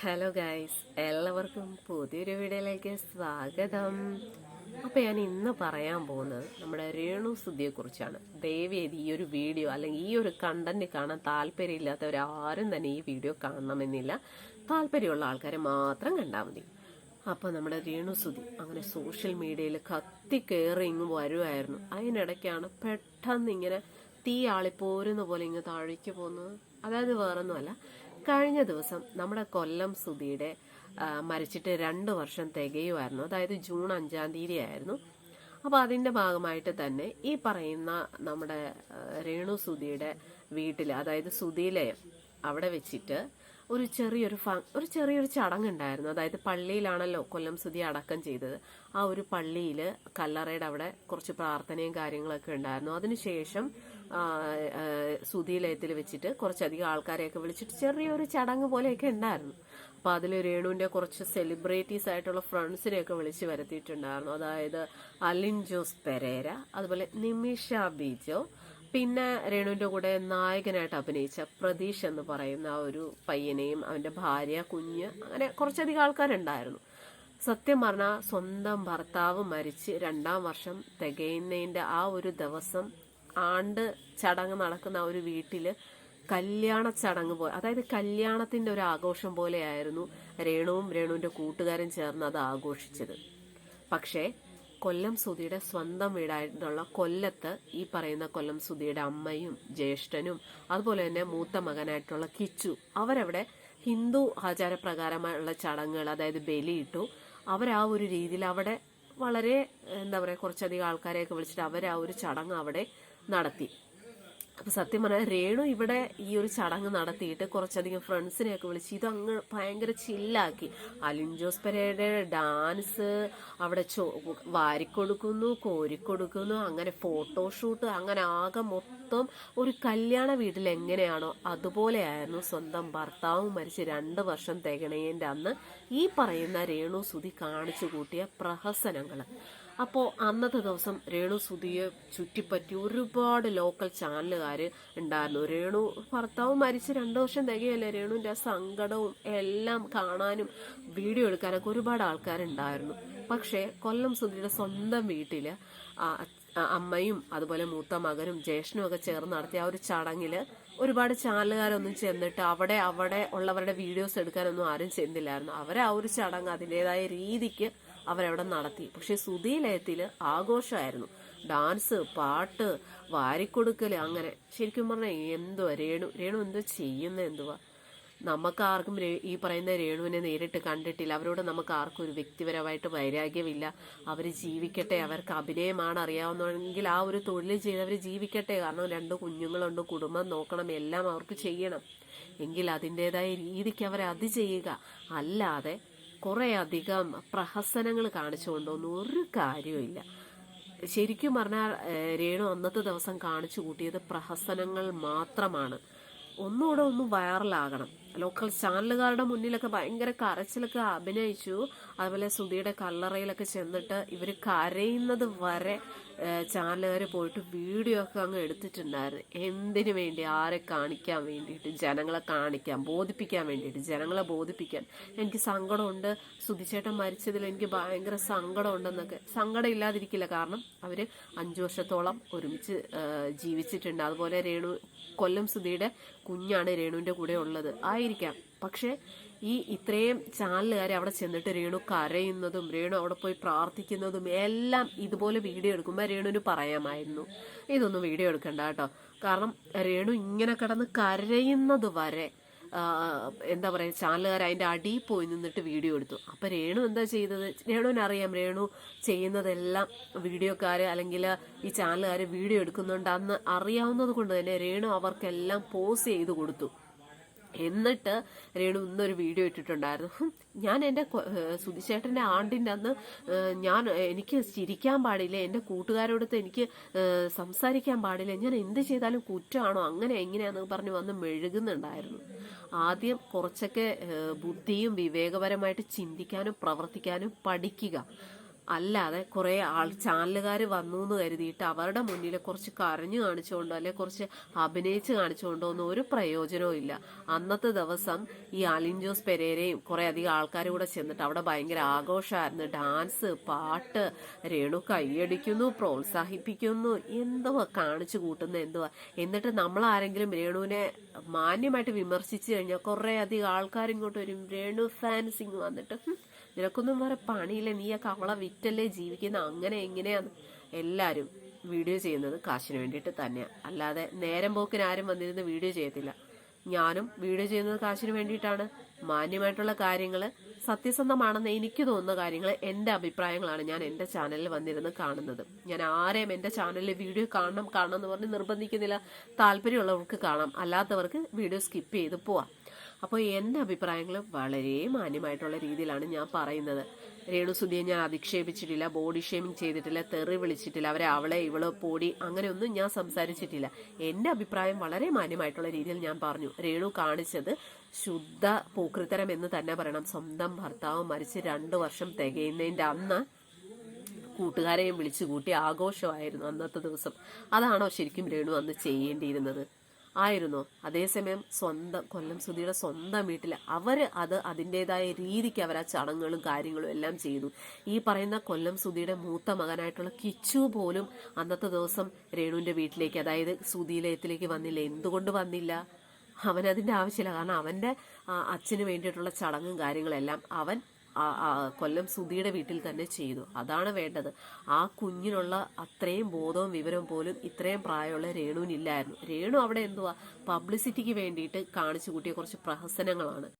Hello guys എല്ലാവർക്കും പുതിയൊരു വീഡിയോയിലേക്ക് സ്വാഗതം. അപ്പോൾ ഞാൻ ഇന്ന് പറയാൻ പോകുന്നത് നമ്മുടെ രേണു സുദ്ധിയെക്കുറിച്ചാണ് ദയവേദി ഈ ഒരു വീഡിയോ അല്ലെങ്കിൽ ഈ ഒരു കണ്ടന്റ് കാണാൻ താല്പര്യമില്ലാത്തവരാരും തന്നെ ഈ വീഡിയോ കാണണമെന്നില്ല. താല്പര്യമുള്ള ആൾക്കാരെ മാത്രം കണ്ടാൽ മതി. അപ്പോൾ നമ്മുടെ രേണു സുധി അങ്ങനെ സോഷ്യൽ മീഡിയയിൽ കത്തി കയറി ഇങ്ങ് വരുമായിരുന്നു അതിനിടയ്ക്കാണ് പെട്ടെന്ന് ഇങ്ങനെ തീ ആളിപ്പോരുന്ന പോലെ ഇങ്ങ് താഴേക്ക് പോകുന്നത് അതായത് വേറൊന്നുമല്ല കഴിഞ്ഞ ദിവസം നമ്മുടെ കൊല്ലം സുധിയുടെ മരിച്ചിട്ട് രണ്ട് വർഷം തികയുമായിരുന്നു. അതായത് ജൂൺ അഞ്ചാം തീയതി ആയിരുന്നു അപ്പോൾ അതിന്റെ ഭാഗമായിട്ട് തന്നെ ഈ പറയുന്ന നമ്മുടെ രേണു സുധിയുടെ വീട്ടിൽ അതായത് സുധിയിലെ അവിടെ വെച്ചിട്ട് ഒരു ചെറിയൊരു ഫ ഒരു ചെറിയൊരു ചടങ്ങുണ്ടായിരുന്നു. അതായത് പള്ളിയിലാണല്ലോ കൊല്ലം സുധി അടക്കം ചെയ്തത്. ആ ഒരു പള്ളിയിൽ കല്ലറയുടെ അവിടെ കുറച്ച് പ്രാർത്ഥനയും കാര്യങ്ങളൊക്കെ ഉണ്ടായിരുന്നു. അതിനുശേഷം ആ, വെച്ചിട്ട് കുറച്ചധികം ആൾക്കാരെയൊക്കെ വിളിച്ചിട്ട് ചെറിയൊരു ചടങ്ങ് പോലെയൊക്കെ ഉണ്ടായിരുന്നു. അപ്പോൾ അതിൽ രേണുവിന്റെ കുറച്ച് സെലിബ്രിറ്റീസ് ആയിട്ടുള്ള ഫ്രണ്ട്സിനെയൊക്കെ വിളിച്ച് വരുത്തിയിട്ടുണ്ടായിരുന്നു. അതായത് അലിൻ ജോസ് പെരേര അതുപോലെ നിമിഷ ബീജോ പിന്നെ രേണുവിന്റെ കൂടെ നായകനായിട്ട് അഭിനയിച്ച പ്രതീഷ് എന്ന് പറയുന്ന ആ ഒരു പയ്യനെയും അവന്റെ ഭാര്യ കുഞ്ഞ് അങ്ങനെ കുറച്ചധികം ആൾക്കാരുണ്ടായിരുന്നു. സത്യം പറഞ്ഞാൽ സ്വന്തം ഭർത്താവ് മരിച്ച് രണ്ടാം വർഷം തികയുന്നതിന്റെ ആ ഒരു ദിവസം ആണ്ട് ചടങ്ങ് നടക്കുന്ന ആ ഒരു വീട്ടിൽ കല്യാണ ചടങ്ങ് പോലെ അതായത് കല്യാണത്തിന്റെ ഒരു ആഘോഷം പോലെയായിരുന്നു രേണുവും രേണുവിന്റെ കൂട്ടുകാരും ചേർന്ന് അത് ആഘോഷിച്ചത്. പക്ഷേ കൊല്ലം സുധിയുടെ സ്വന്തം വീടായിട്ടുള്ള കൊല്ലത്ത് ഈ പറയുന്ന കൊല്ലം സുധിയുടെ അമ്മയും ജ്യേഷ്ഠനും അതുപോലെ തന്നെ മൂത്ത മകനായിട്ടുള്ള കിച്ചു അവരവിടെ ഹിന്ദു ആചാരപ്രകാരമായുള്ള ചടങ്ങുകൾ അതായത് ബലിയിട്ടു. അവർ ആ ഒരു രീതിയിൽ അവിടെ വളരെ എന്താ പറയുക കുറച്ചധികം ആൾക്കാരെയൊക്കെ വിളിച്ചിട്ട് അവർ ആ ഒരു ചടങ്ങ് അവിടെ നടത്തി. അപ്പൊ സത്യം പറഞ്ഞാൽ രേണു ഇവിടെ ഈ ഒരു ചടങ്ങ് നടത്തിയിട്ട് കുറച്ചധികം ഫ്രണ്ട്സിനെയൊക്കെ വിളിച്ച് ഇത് അങ്ങ് ഭയങ്കര ചില്ലാക്കി അലിൻ ജോസ് പെരയുടെ ഡാൻസ് അവിടെ ചോ വാരിക്കൊടുക്കുന്നു കോരിക്കൊടുക്കുന്നു അങ്ങനെ ഫോട്ടോഷൂട്ട് അങ്ങനെ ആകെ മൊത്തം ഒരു കല്യാണ വീട്ടിൽ എങ്ങനെയാണോ അതുപോലെയായിരുന്നു സ്വന്തം ഭർത്താവും മരിച്ച് രണ്ട് വർഷം തികണേന്റെ അന്ന് ഈ പറയുന്ന രേണു സുധി കാണിച്ചു കൂട്ടിയ പ്രഹസനങ്ങൾ അപ്പോൾ അന്നത്തെ ദിവസം രേണു സുധിയെ ചുറ്റിപ്പറ്റി ഒരുപാട് ലോക്കൽ ചാനലുകാർ ഉണ്ടായിരുന്നു. രേണു ഭർത്താവ് മരിച്ച് രണ്ടു വർഷം തികയല്ലേ രേണുവിന്റെ സങ്കടവും എല്ലാം കാണാനും വീഡിയോ എടുക്കാനൊക്കെ ഒരുപാട് ആൾക്കാരുണ്ടായിരുന്നു. പക്ഷേ കൊല്ലം സുധിയുടെ സ്വന്തം വീട്ടിൽ അമ്മയും അതുപോലെ മൂത്ത മകനും ജ്യേഷ്ഠനും ഒക്കെ ചേർന്ന് നടത്തിയ ആ ഒരു ചടങ്ങിൽ ഒരുപാട് ചാനലുകാരൊന്നും ചെന്നിട്ട് അവിടെ അവിടെ ഉള്ളവരുടെ വീഡിയോസ് എടുക്കാനൊന്നും ആരും ചെന്നില്ലായിരുന്നു. അവരെ ആ ഒരു ചടങ്ങ് അതിന്റെതായ രീതിക്ക് അവരവിടെ നടത്തി. പക്ഷെ സുധീലയത്തിൽ ആഘോഷമായിരുന്നു. ഡാൻസ് പാട്ട് വാരിക്കൊടുക്കൽ അങ്ങനെ. ശരിക്കും പറഞ്ഞാൽ എന്തുവാ? രേണു രേണു എന്തോ ചെയ്യുന്ന എന്തുവാ? നമുക്കാർക്കും ഈ പറയുന്ന രേണുവിനെ നേരിട്ട് കണ്ടിട്ടില്ല. അവരോട് നമുക്ക് ആർക്കും ഒരു വ്യക്തിപരമായിട്ട് വൈരാഗ്യമില്ല. അവർ ജീവിക്കട്ടെ അവർക്ക് അഭിനയമാണ് അറിയാവുന്നെങ്കിൽ ആ ഒരു തൊഴിൽ ചെയ്ത് അവർ ജീവിക്കട്ടെ. കാരണം രണ്ട് കുഞ്ഞുങ്ങളുണ്ട് കുടുംബം നോക്കണം എല്ലാം അവർക്ക് ചെയ്യണം. എങ്കിൽ അതിന്റെതായ രീതിക്ക് അവരെ അത് ചെയ്യുക. അല്ലാതെ കുറേ അധികം പ്രഹസനങ്ങൾ കാണിച്ചുകൊണ്ടൊന്നും ഒരു കാര്യമില്ല ശരിക്കും പറഞ്ഞാൽ രേണു അന്നത്തെ ദിവസം കാണിച്ചു കൂട്ടിയത് പ്രഹസനങ്ങൾ മാത്രമാണ്. ഒന്നുകൂടെ ഒന്ന് വൈറലാകണം. ലോക്കൽ ചാനലുകാരുടെ മുന്നിലൊക്കെ ഭയങ്കര കരച്ചിലൊക്കെ അഭിനയിച്ചു. അതുപോലെ സുധിയുടെ കല്ലറയിലൊക്കെ ചെന്നിട്ട് ഇവർ കരയുന്നത് വരെ ചാനലുകാർ പോയിട്ട് വീഡിയോ ഒക്കെ അങ്ങ് എടുത്തിട്ടുണ്ടായിരുന്നു. എന്തിനു വേണ്ടി? ആരെ കാണിക്കാൻ വേണ്ടിയിട്ട്? ജനങ്ങളെ കാണിക്കാൻ ബോധിപ്പിക്കാൻ വേണ്ടിയിട്ട് ജനങ്ങളെ ബോധിപ്പിക്കാൻ. എനിക്ക് സങ്കടമുണ്ട്. സുധിച്ചേട്ടൻ മരിച്ചതിൽ എനിക്ക് ഭയങ്കര സങ്കടമുണ്ടെന്നൊക്കെ. സങ്കടം ഇല്ലാതിരിക്കില്ല കാരണം അവർ അഞ്ചു വർഷത്തോളം ഒരുമിച്ച് ജീവിച്ചിട്ടുണ്ട്. അതുപോലെ രേണു കൊല്ലം സുധിയുടെ കുഞ്ഞാണ് രേണുവിന്റെ കൂടെ ഉള്ളത്. ആയിരിക്കാം. പക്ഷേ ഈ ഇത്രയും ചാനലുകാരെ അവിടെ ചെന്നിട്ട് രേണു കരയുന്നതും രേണു അവിടെ പോയി പ്രാർത്ഥിക്കുന്നതും എല്ലാം ഇതുപോലെ വീഡിയോ എടുക്കുമ്പോൾ രേണുവിന് പറയാമായിരുന്നു. ഇതൊന്നും വീഡിയോ എടുക്കണ്ട കേട്ടോ. കാരണം രേണു ഇങ്ങനെ കിടന്ന് കരയുന്നത് വരെ എന്താ പറയുക ചാനലുകാർ അതിന്റെ അടിയിൽ പോയി നിന്നിട്ട് വീഡിയോ എടുത്തു. അപ്പം രേണു എന്താ ചെയ്തത്? രേണുവിനറിയാം രേണു ചെയ്യുന്നതെല്ലാം വീഡിയോക്കാർ അല്ലെങ്കിൽ ഈ ചാനലുകാർ വീഡിയോ എടുക്കുന്നുണ്ടെന്ന് അറിയാവുന്നത് കൊണ്ട് തന്നെ രേണു അവർക്കെല്ലാം പോസ് ചെയ്ത് കൊടുത്തു. എന്നിട്ട് രേണു ഇന്നൊരു വീഡിയോ ഇട്ടിട്ടുണ്ടായിരുന്നു. ഞാൻ എന്റെ സുധിച്ചേട്ടന്റെ ആണ്ടിന്റെ അന്ന് ഞാൻ എനിക്ക് ചിരിക്കാൻ പാടില്ല എന്റെ കൂട്ടുകാരോടത്ത് എനിക്ക് സംസാരിക്കാൻ പാടില്ല ഞാൻ എന്ത് ചെയ്താലും കുറ്റമാണോ അങ്ങനെ എങ്ങനെയാണെന്ന് പറഞ്ഞ് വന്ന് മെഴുകുന്നുണ്ടായിരുന്നു. ആദ്യം കുറച്ചൊക്കെ ബുദ്ധിയും വിവേകപരമായിട്ട് ചിന്തിക്കാനും പ്രവർത്തിക്കാനും പഠിക്കുക. അല്ലാതെ കുറെ ആൾ ചാനലുകാർ വന്നു എന്ന് കരുതിയിട്ട് അവരുടെ മുന്നിൽ കുറച്ച് കരഞ്ഞു കാണിച്ചുകൊണ്ടോ അല്ലെ കുറച്ച് അഭിനയിച്ച് കാണിച്ചുകൊണ്ടോ ഒന്നും ഒരു പ്രയോജനവും ഇല്ല. അന്നത്തെ ദിവസം ഈ അലിൻജോസ് പെരേരയും കുറെ അധികം ആൾക്കാരും കൂടെ ചെന്നിട്ട് അവിടെ ഭയങ്കര ആഘോഷമായിരുന്നു ഡാൻസ് പാട്ട് രേണു കൈയടിക്കുന്നു പ്രോത്സാഹിപ്പിക്കുന്നു. എന്തുവാ കാണിച്ചു കൂട്ടുന്നു എന്തുവാ? എന്നിട്ട് നമ്മൾ ആരെങ്കിലും രേണുവിനെ മാന്യമായിട്ട് വിമർശിച്ചു കഴിഞ്ഞാൽ കുറെ അധികം ആൾക്കാർ ഇങ്ങോട്ട് വരും. രേണു ഫാൻസിങ് വന്നിട്ട്. "ഹും, നിനക്കൊന്നും വേറെ പണിയില്ല. നീയൊക്കെ അവളെ വിറ്റല്ലേ ജീവിക്കുന്ന? അങ്ങനെ എങ്ങനെയാന്ന് എല്ലാവരും വീഡിയോ ചെയ്യുന്നത് കാശിന് വേണ്ടിയിട്ട് തന്നെയാണ് അല്ലാതെ നേരം പോക്കിന് ആരും വന്നിരുന്ന് വീഡിയോ ചെയ്യത്തില്ല. ഞാനും വീഡിയോ ചെയ്യുന്നത് കാശിന് വേണ്ടിയിട്ടാണ്. മാന്യമായിട്ടുള്ള കാര്യങ്ങൾ സത്യസന്ധമാണെന്ന് എനിക്ക് തോന്നുന്ന കാര്യങ്ങൾ എന്റെ അഭിപ്രായങ്ങളാണ് ഞാൻ എന്റെ ചാനലിൽ വന്നിരുന്ന് കാണുന്നത്. ഞാൻ ആരെയും എന്റെ ചാനലിൽ വീഡിയോ കാണണം കാണണം എന്ന് പറഞ്ഞ് നിർബന്ധിക്കുന്നില്ല. താല്പര്യമുള്ളവർക്ക് കാണാം. അല്ലാത്തവർക്ക് വീഡിയോ സ്കിപ്പ് ചെയ്ത് പോവാം. അപ്പോൾ എന്റെ അഭിപ്രായങ്ങൾ വളരെ മാന്യമായിട്ടുള്ള രീതിയിലാണ് ഞാൻ പറയുന്നത്. രേണു സുധിയെ ഞാൻ അധിക്ഷേപിച്ചിട്ടില്ല ബോഡി ഷേമിങ് ചെയ്തിട്ടില്ല തെറി വിളിച്ചിട്ടില്ല അവരെ അവളെ ഇവൾ പോടി അങ്ങനെയൊന്നും ഞാൻ സംസാരിച്ചിട്ടില്ല. എന്റെ അഭിപ്രായം വളരെ മാന്യമായിട്ടുള്ള രീതിയിൽ ഞാൻ പറഞ്ഞു. രേണു കാണിച്ചത് ശുദ്ധ പൂക്കൃത്തരം എന്ന് തന്നെ പറയണം. സ്വന്തം ഭർത്താവ് മരിച്ച് രണ്ട് വർഷം തികയുന്നതിന്റെ അന്ന് കൂട്ടുകാരെയും വിളിച്ചു കൂട്ടി ആഘോഷമായിരുന്നു അന്നത്തെ ദിവസം. അതാണോ ശരിക്കും രേണു അന്ന് ചെയ്യേണ്ടിയിരുന്നത്? ആയിരുന്നോ. അതേസമയം സ്വന്തം കൊല്ലം സുധിയുടെ സ്വന്തം വീട്ടിൽ അവർ അത് അതിന്റെതായ രീതിക്ക് അവർ ആ ചടങ്ങുകളും കാര്യങ്ങളും എല്ലാം ചെയ്തു. ഈ പറയുന്ന കൊല്ലം സുധിയുടെ മൂത്ത മകനായിട്ടുള്ള കിച്ചു പോലും അന്നത്തെ ദിവസം രേണുവിന്റെ വീട്ടിലേക്ക് അതായത് സുധീലയത്തിലേക്ക് വന്നില്ല. എന്തുകൊണ്ട് വന്നില്ല? അവനതിന്റെ ആവശ്യമില്ല. കാരണം അവന്റെ അച്ഛന് വേണ്ടിയിട്ടുള്ള ചടങ്ങും കാര്യങ്ങളെല്ലാം അവൻ കൊല്ലം സുധിയുടെ വീട്ടിൽ തന്നെ ചെയ്തു. അതാണ് വേണ്ടത്. ആ കുഞ്ഞിനുള്ള അത്രയും ബോധവും വിവരവും പോലും ഇത്രയും പ്രായമുള്ള രേണുവിനില്ലായിരുന്നു. രേണു അവിടെ എന്തുവാ? പബ്ലിസിറ്റിക്ക് വേണ്ടിയിട്ട് കാണിച്ചു കൂട്ടിയ കുറച്ച് പ്രഹസനങ്ങളാണ്.